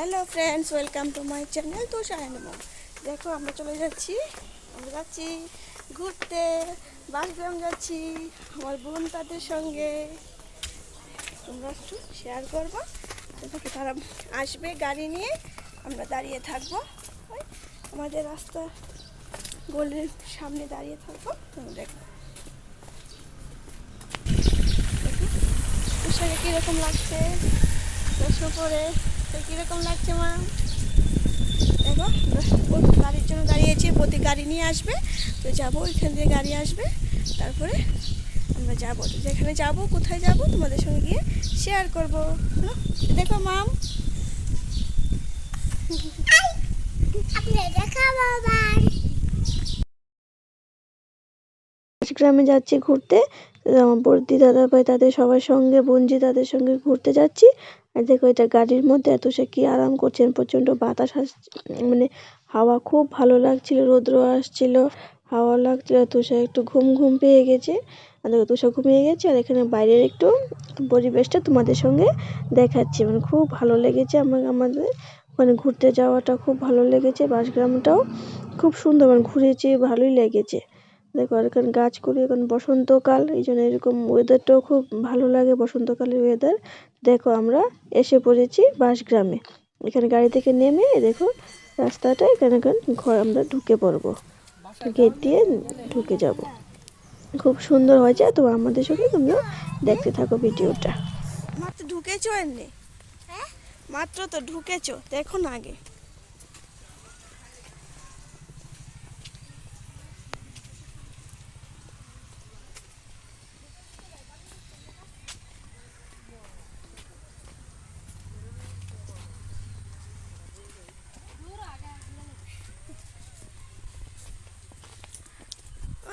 Hello friends welcome to my channel তো সায়নমো দেখো, আমরা চলে যাচ্ছি। আমরা যাচ্ছি ঘুরতে। বাসগ্রাম যাচ্ছি আমার বোন তাদের সঙ্গে। তোমরা একটু শেয়ার করব। তারা আসবে গাড়ি নিয়ে। আমরা দাঁড়িয়ে থাকব। ওই আমাদের রাস্তা গোলের সামনে দাঁড়িয়ে থাকব। তোমরা দেখো। কীরকম লাগছে? প্রশ্ন করে তো কীরকম লাগছে, মা? দেখো আমরা গাড়ির জন্য দাঁড়িয়েছি, প্রতি গাড়ি নিয়ে আসবে, তো যাব, ওইখান থেকে গাড়ি আসবে, তারপরে আমরা যাব। তো যেখানে যাব, কোথায় যাব, তোমাদের সঙ্গে গিয়ে শেয়ার করব? দেখো, মাম। গ্রামে যাচ্ছি ঘুরতে, আমার বর্দি দাদা ভাই তাদের সবার সঙ্গে বঞ্জি তাদের সঙ্গে ঘুরতে যাচ্ছি। আর দেখো এটা গাড়ির মধ্যে এত সে কি আরাম করছেন প্রচণ্ড বাতাস আসছে মানে হাওয়া খুব ভালো লাগছিল, রৌদ্র আসছিল, হাওয়া লাগছিল তুষা একটু ঘুম ঘুম পেয়ে গেছে, আর দেখো তুষা ঘুমিয়ে গেছে, আর এখানে বাইরের একটু পরিবেশটা তোমাদের সঙ্গে দেখাচ্ছি মানে খুব ভালো লেগেছে আমার, আমাদের মানে ঘুরতে যাওয়াটা খুব ভালো লেগেছে বাসগ্রামটাও খুব সুন্দর মানে ঘুরেছি, ভালোই লেগেছে। দেখো এখানে গাছ করি, এখন বসন্তকাল, এই জন্য এরকম ওয়েদারটাও খুব ভালো লাগে বসন্তকালের ওয়েদার দেখো আমরা এসে পড়েছি বাসগ্রামে এখানে গাড়ি থেকে নেমে দেখো রাস্তাটা, এখানে ঘর আমরা ঢুকে পড়ব। গেট দিয়ে ঢুকে যাব। খুব সুন্দর হয়েছে, তো আমাদের সঙ্গে তোমরা দেখতে থাকো ভিডিওটা। মাত্র ঢুকেছো এমনি? মাত্র তো ঢুকেছো, দেখো না আগে।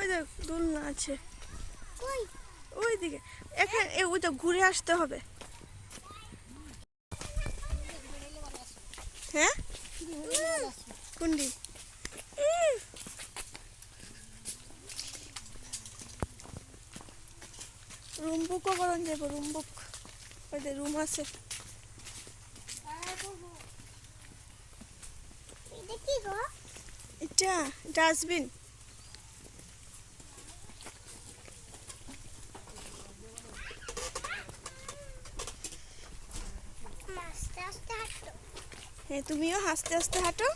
ওই দেখ দোলনা আছে। ওই দিকে। এখানে এ ওই তো ঘুরে আসতে হবে। হ্যাঁ? কোনটি রুম বুকও করন যাব রুম বুক ওই রুম আছে। এটা ডাস্টবিন। তুমিও হাসতে হাসতে হাঁটো।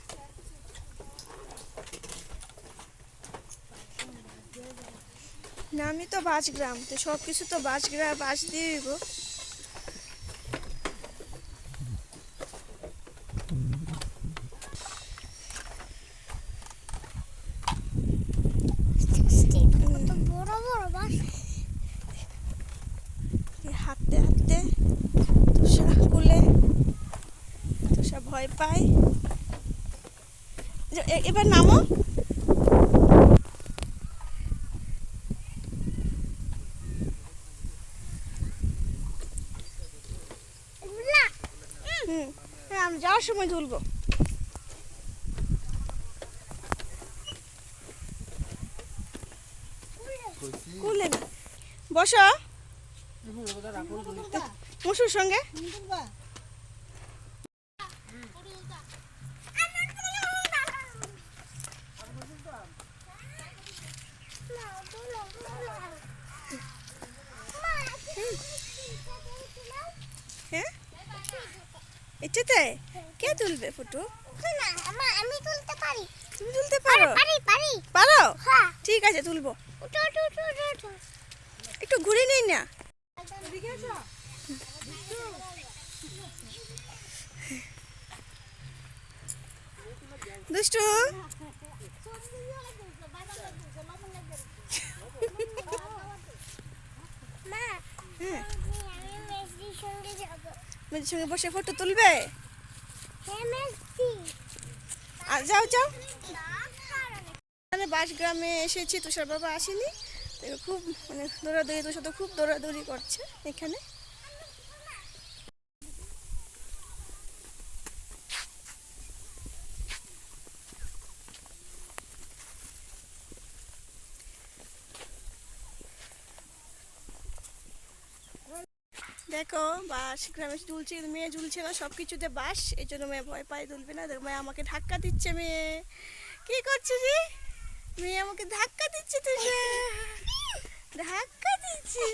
না, আমি তো বাসগ্রাম তো সব কিছু তো বাসগ্রাম বাস দিয়ে দিব ভয় পায়। এবার নামো। হ্যাঁ আমি যাওয়ার সময় তুলবো কুলে বসো। মুসুর সঙ্গে। এটাতে? কে তুলবে ফটো? আমি তুলতে পারি। তুমি তুলতে পারো? পারি পারি। পারো? হ্যাঁ। ঠিক আছে তুলবো। একটু ঘুরে নিই না। দুষ্টু? মা হ্যাঁ আমি মেসির সঙ্গে যাব। মেয়েদের সঙ্গে বসে ফটো তুলবে? হ্যাঁ যাও যাও। মানে বাস গ্রামে এসেছি তুষার বাবা আসেনি। খুব মানে দৌড়াদৌড়ি তুষার তো খুব দৌড়াদৌড়ি করছে এখানে। দেখো, বাস, গ্রামে কিন্তু মেয়ে ঝুলছে না সব কিছুতে বাস, এই জন্য মেয়ে ভয় পায়, তুলবে না। দেখো, মেয়ে আমাকে ধাক্কা দিচ্ছে, মেয়ে। কি করছে জি? মেয়ে আমাকে ধাক্কা দিচ্ছে তুই ধাক্কা দিচ্ছি।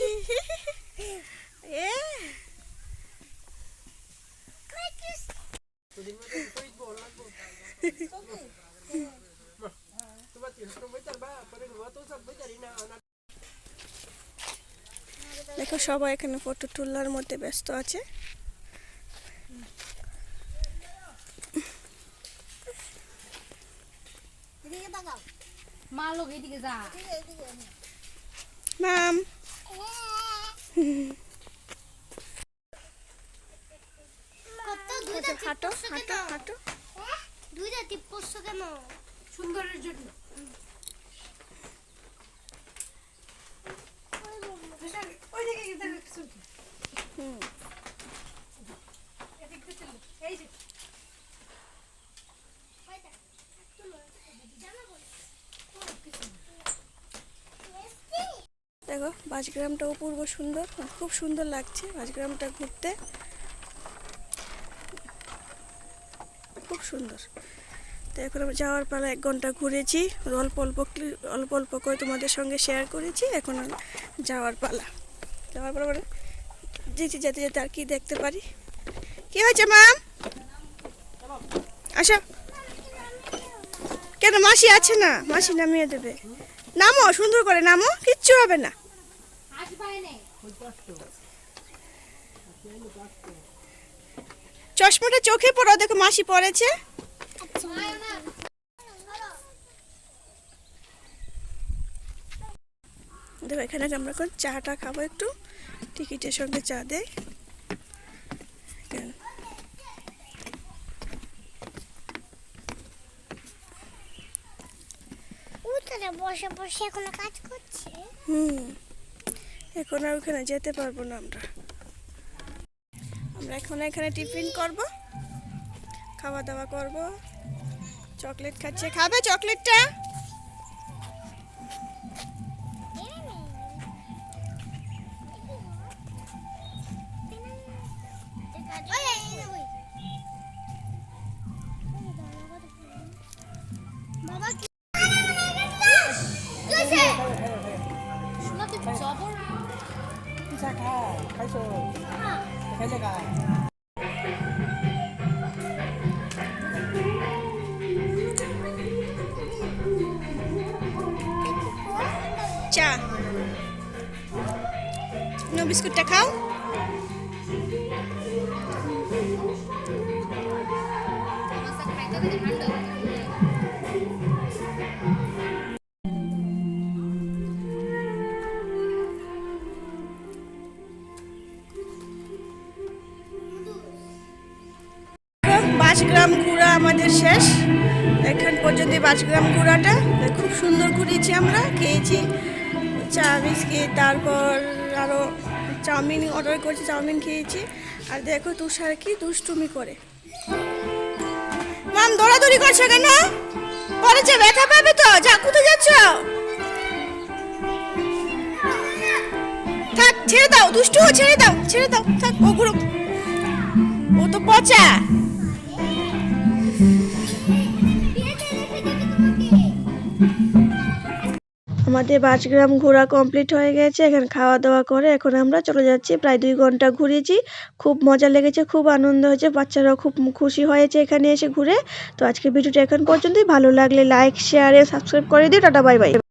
দেখো সবাই এখানে ফটো তোলার মধ্যে ব্যস্ত আছে। মা লোক এদিকে যা। মাম হাঁটো হাঁটো হাঁটো দুইটা টিপ করছ কেন সুন্দরের জন্য ওইদিকে গিয়ে দেখো বাসগ্রামটা অপূর্ব সুন্দর, খুব সুন্দর লাগছে বাসগ্রামটা ঘুরতে। খুব সুন্দর। তো এখন আমরা যাওয়ার পালা এক ঘণ্টা ঘুরেছি। অল্প অল্প অল্প অল্প করে তোমাদের সঙ্গে শেয়ার করেছি, এখন যাওয়ার পালা। যাওয়ার পালা মানে যেতে যেতে যেতে আর কি দেখতে পারি। কি হয়েছে, মাম? আসো। কেন, মাসি আছে না? মাসি নামিয়ে দেবে। নামো, সুন্দর করে নামো, কিচ্ছু হবে না। চশমাটা চোখে পড়ো, দেখো মাসি পড়েছে। দেখো, এখানে আমরা এখন চাটা খাব একটু। টিকিটের সঙ্গে চা দেয়? বসে বসে এখনও কাজ করছে। হুম এখন আর ওখানে যেতে পারব না আমরা। আমরা এখন এখানে টিফিন করব খাওয়া দাওয়া করব চকলেট খাচ্ছে। খাবে চকলেটটা? চা নো বিস্কুটটা খাও খাইতে দিলে ঠান্ডা বাসগ্রাম ঘোরা আমাদের শেষ। এখান পর্যন্ত এই বাসগ্রাম ঘোরাটা খুব সুন্দর ঘুরেছি আমরা, খেয়েছি চা, বিস্কিট, তারপর আরও চাউমিন অর্ডার করেছি, চাউমিন খেয়েছি। আর দেখো তুষার কি দুষ্টুমি করে। মাম দৌড়াদৌড়ি করছ কেন? পরে যে ব্যথা পাবে তো, যা, কোথায় যাচ্ছ? থাক, ছেড়ে দাও দুষ্টু ছেড়ে দাও ছেড়ে দাও, থাক, ও ঘুরো ও তো পচা। আমাদের বাসগ্রাম ঘোরা কমপ্লিট হয়ে গেছে, এখানে খাওয়া দাওয়া করে এখন আমরা চলে যাচ্ছি, প্রায় দুই ঘণ্টা ঘুরেছি, খুব মজা লেগেছে, খুব আনন্দ হয়েছে, বাচ্চারাও খুব খুশি হয়েছে এখানে এসে ঘুরে, তো আজকে ভিডিওটা এখন পর্যন্তই, ভালো লাগলে লাইক শেয়ারে সাবস্ক্রাইব করে দিও, টাটা বাই বাই